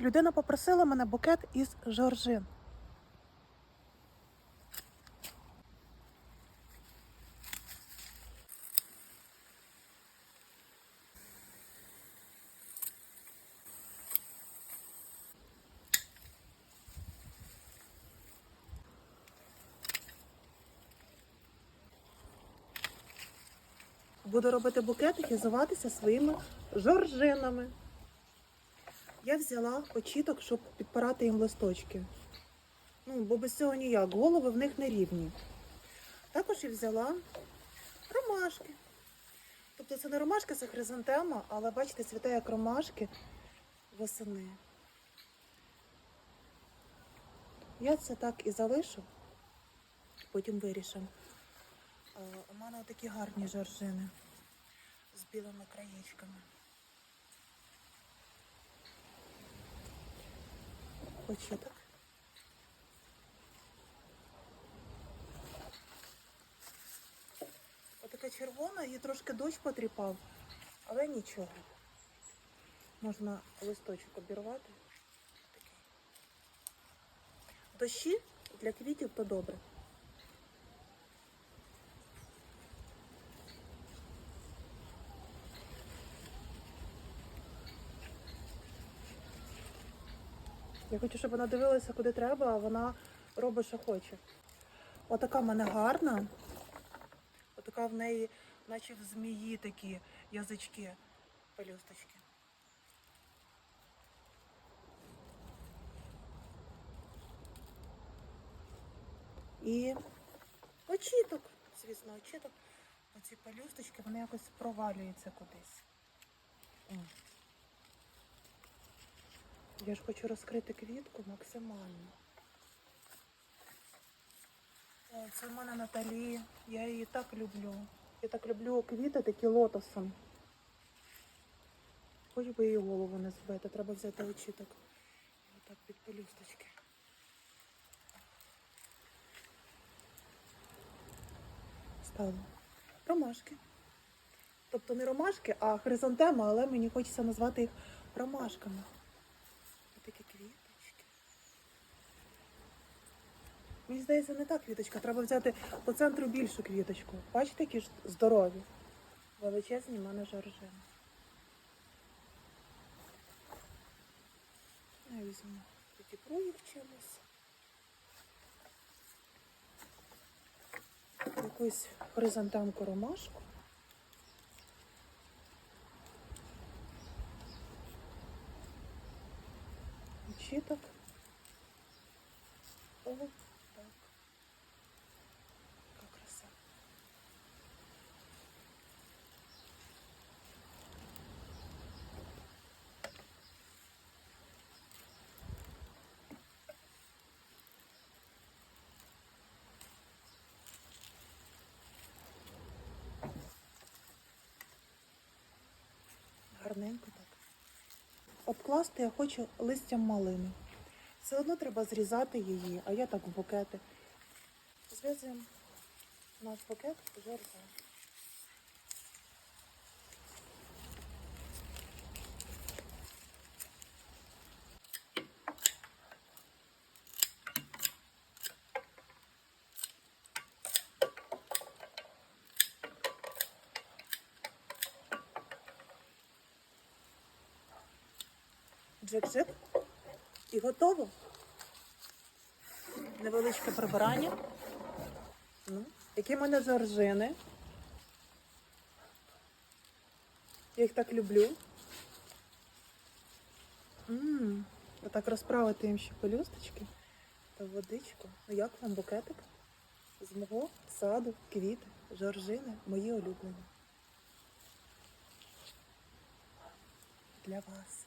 Людина попросила мене букет із жоржин. Буду робити букет і хизуватися своїми жоржинами. Я взяла почіток, щоб підпирати їм листочки. Ну, бо без цього ніяк. Голови в них не рівні. Також я взяла ромашки. Тобто це не ромашка, це хризантема, але бачите, цвіте як ромашки восени. Я це так і залишу, потім вирішимо. Е, У мене такі гарні жоржини з білими краєчками. Початок. Отака червона, її трошки дощ потріпав, але нічого. Можна листочок обірвати. Дощі для квітів то добре. Я хочу, щоб вона дивилася, куди треба, а вона робить, що хоче. Отака в мене гарна. Отака в неї, наче в змії такі язички, пелюсточки. І очіток, звісно, очіток. Оці пелюсточки, вони якось провалюються кудись. Я ж хочу розкрити квітку максимально. О, це в мене Наталі. Я її так люблю. Я так люблю квіти такі лотосом. Хоч би її голову не збити, треба взяти очіток. Отак під пелюсточки. Ставлю. Ромашки. Тобто не ромашки, а хризантема, але мені хочеться назвати їх ромашками. Такі квіточки. Мені здається, не та квіточка. Треба взяти по центру більшу квіточку. Бачите, які ж здорові. Величезні мене жоржини. Я візьму підіпру їх чимось. Якусь хризантемку ромашку. Чіток. О, так. Яка краса. Гарненько так. Обкласти я хочу листям малини. Все одно треба зрізати її, а я так в букети. Зв'язуємо наш букет жерза. Джик-джик. І готово. Невеличке прибирання. Ну, які в мене жоржини. Я їх так люблю. Ммм, отак розправити їм ще пелюсточки та водичку. Ну як вам букетик? З мого саду, квіти, жоржини, мої улюблені. Для вас.